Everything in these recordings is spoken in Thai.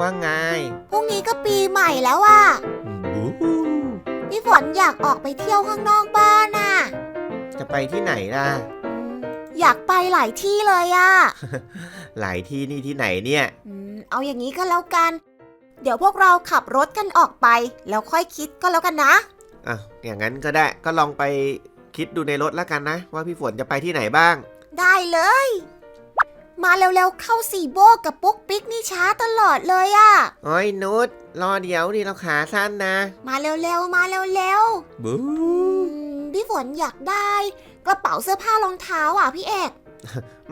ว่าไงพรุ่งนี้ก็ปีใหม่แล้วอะบู๊พี่ฝนอยากออกไปเที่ยวข้างนอกบ้านน่ะ จะไปที่ไหนล่ะอืมอยากไปหลายที่เลยอะหลายที่นี่ที่ไหนเนี่ยอืมเอาอย่างนี้ก็แล้วกัน เดี๋ยวพวกเราขับรถกันออกไป แล้วค่อยคิดก็แล้วกันนะอะอย่างนั้นก็ได้ก็ลองไปคิดดูในรถแล้วกันนะ ว่าพี่ฝนจะไปที่ไหนบ้าง ได้เลย มาเร็วๆเข้าสีโบกับปุ๊กปิ๊กนี่ช้าตลอดเลยอะโอ้ยนุชรอเดี๋ยวดิเราขาสั้นนะ มาเร็วๆมาเร็วบู๊ๆอืมพี่ฝนอยากได้ กระเป๋าเสื้อผ้ารองเท้าอะพี่เอก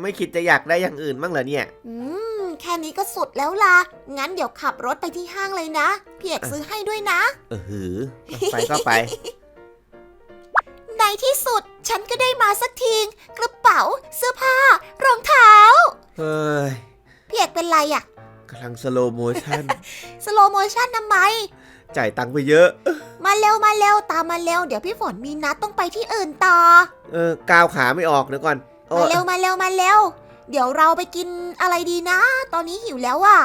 ไม่คิดจะอยากได้อย่างอื่นบ้างเหรอเนี่ย อืมแค่นี้ก็สุดแล้วล่ะ งั้นเดี๋ยวขับรถไปที่ห้างเลยนะ พี่เอกซื้อให้ด้วยนะ เออหือ ไปก็ไป ในที่สุดฉันก็ได้มาสักทีกระเป๋าเสื้อผ้ารองเท้า เฮ้ยพี่เอกเป็นไรอะกำลังสโลโมชั่น สโลโมชั่นทำไม จ่ายตังค์ไปเยอะ มาเร็วมาเร็วตามมาเร็วเดี๋ยวพี่ฝนมีนัดต้องไปที่อื่นต่อ เออก้าวขาไม่ออกเดี๋ยวก่อนโอ้มาเร็วมาเร็วมาเร็ว เดี๋ยวเราไปกินอะไรดีนะ ตอนนี้หิวแล้วอะ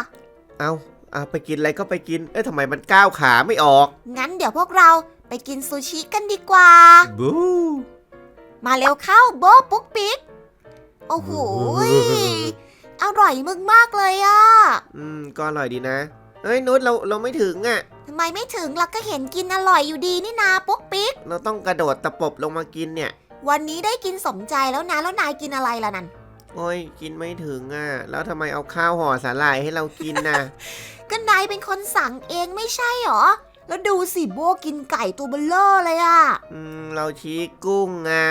เอาเอาไปกินอะไรก็ไปกิน เอ้ยทำไมมันก้าวขาไม่ออก งั้นเดี๋ยวพวกเราไปกินซูชิกันดีกว่า บู มาเร็วเข้าโบะปุ๊กปิ๊ก โอ้โหยอร่อยมึงมากเลยอะอืมก็อร่อยดีนะเอ้ยนุชเราเราไม่ถึงอะทำไมไม่ถึงล่ะก็เห็นกินอร่อยอยู่ดีนี่นาปุ๊กปิ๊ก เราต้องกระโดดตะปบลงมากินเนี่ย วันนี้ได้กินสมใจแล้วนะแล้วนายกินอะไรล่ะนั่น โอ้ยกินไม่ถึงอะ แล้วทำไมเอาข้าวห่อสาหร่ายให้เรากินน่ะ ก็นายเป็นคนสั่งเองไม่ใช่หรอ แล้วดูสิโบกินไก่ตัวเบลเลอร์เลยอะอืมเราชี้กุ้งอะ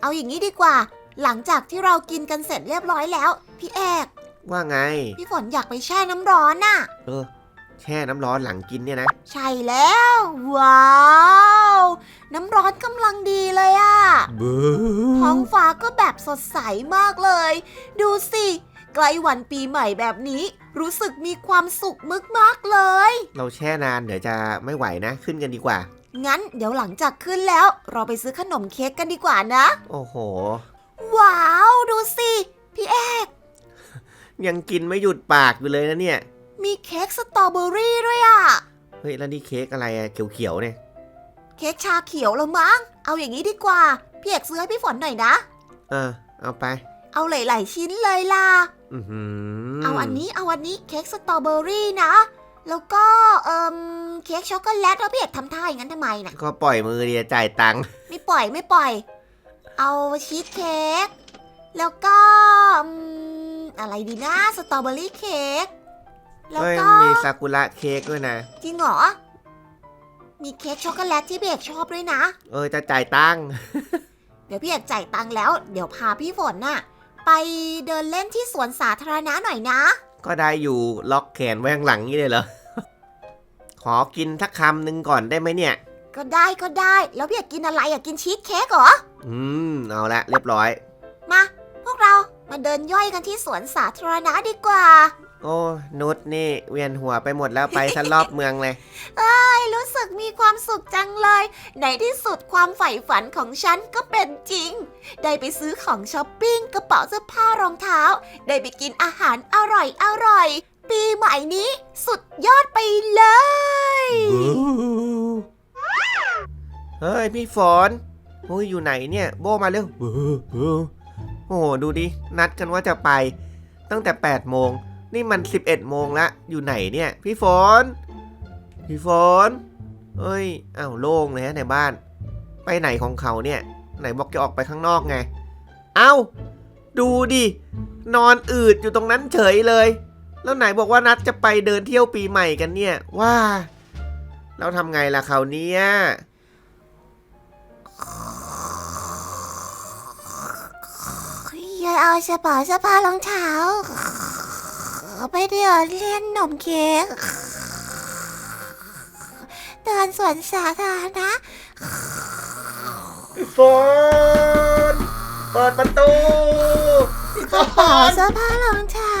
เอาอย่างนี้ดีกว่า หลังจากที่เรากินกันเสร็จเรียบร้อยแล้ว พี่เอกว่าไง พี่ฝนอยากไปแช่น้ำร้อนน่ะ เออ แช่น้ำร้อนหลังกินเนี่ยนะ ใช่แล้ว ว้าว น้ำร้อนกำลังดีเลยอะ บูท้องฟ้าก็แบบสดใสมากเลย ดูสิ ใกล้วันปีใหม่แบบนี้ รู้สึกมีความสุขมึกมากๆเลย เราแช่นานเดี๋ยวจะไม่ไหวนะ ขึ้นกันดีกว่า งั้นเดี๋ยวหลังจากขึ้นแล้ว เราไปซื้อขนมเค้กกันดีกว่านะ โอ้โห ว้าว ดูสิ พี่เอก ยังกินไม่หยุดปากอยู่เลยนะเนี่ย มีเค้กสตรอเบอรี่ด้วยอะเฮ้ย แล้วนี่เค้กอะไรอะเขียวๆเนี่ย เค้กชาเขียวแล้วมั้ง เอาอย่างนี้ดีกว่า พี่เอกซื้อให้พี่ฝนหน่อยนะ เออ เอาไป เอาหลายๆชิ้นเลยล่ะ อือหือเอาอันนี้ เอาอันนี้ เค้กสตรอเบอรี่นะ แล้วก็ เอิมเค้กช็อกโกแลตแล้วพี่เอกทำท่าอย่างนั้นทำไมน่ะก็ปล่อยมือเดียวจ่ายตังค์ ไม่ปล่อยไม่ปล่อย เอาชีสเค้กแล้วก็อืมอะไรดีนะสตรอเบอรี่เค้กแล้วเฮ้ยก็มีซากุระเค้กด้วยนะ จริงเหรอ มีเค้กช็อกโกแลตที่พี่เอกชอบด้วยนะ เออจะจ่ายตังค์เดี๋ยวพี่เอกจ่ายตังค์แล้ว เดี๋ยวพาพี่ฝนน่ะ ไปเดินเล่นที่สวนสาธารณะหน่อยนะ ก็ได้อยู่ล็อกแขนไว้ข้างหลังนี่เลยเหรอขอกินสักคำหนึ่งก่อนได้ไหมเนี่ย ก็ได้ก็ได้ แล้วพี่เอกกินอะไรอยากกินชีสเค้กเหรอ อืม เอาละเรียบร้อย มา พวกเรามาเดินย่อยกันที่สวนสาธารณะดีกว่า โอ้นุชนี่เวียนหัวไปหมดแล้วไปซะรอบเมืองเลยไอ้รู้สึกมีความสุขจังเลย ในที่สุดความใฝ่ฝันของฉันก็เป็นจริง ได้ไปซื้อของช้อปปิ้งกระเป๋าเสื้อผ้ารองเท้า ได้ไปกินอาหารอร่อยอร่อยปีใหม่นี้สุดยอดไปเลย เฮ้ยพี่ฝน โอ้ยอยู่ไหนเนี่ย โบมาเร็วโอ้โหดูดิ นัดกันว่าจะไป ตั้งแต่ 8 โมง นี่มัน 11 โมงละ อยู่ไหนเนี่ย พี่ฝน พี่ฝนเอ้ยอ้าวโล่งเลยฮะในบ้าน ไปไหนของเขาเนี่ย ไหนบอกจะออกไปข้างนอกไง เอ้า ดูดิ นอนอืดอยู่ตรงนั้นเฉยเลย แล้วไหนบอกว่านัดจะไปเดินเที่ยวปีใหม่กันเนี่ยว้าแล้วทำไงล่ะเขาเนี่ย ยายเอากระเป๋าเสื้อผ้ารองเท้าไปเดินเล่นนมเค้กเดินสวนสาธารณะฝนเปิดประตู กระเป๋าเสื้อผ้ารองเท้า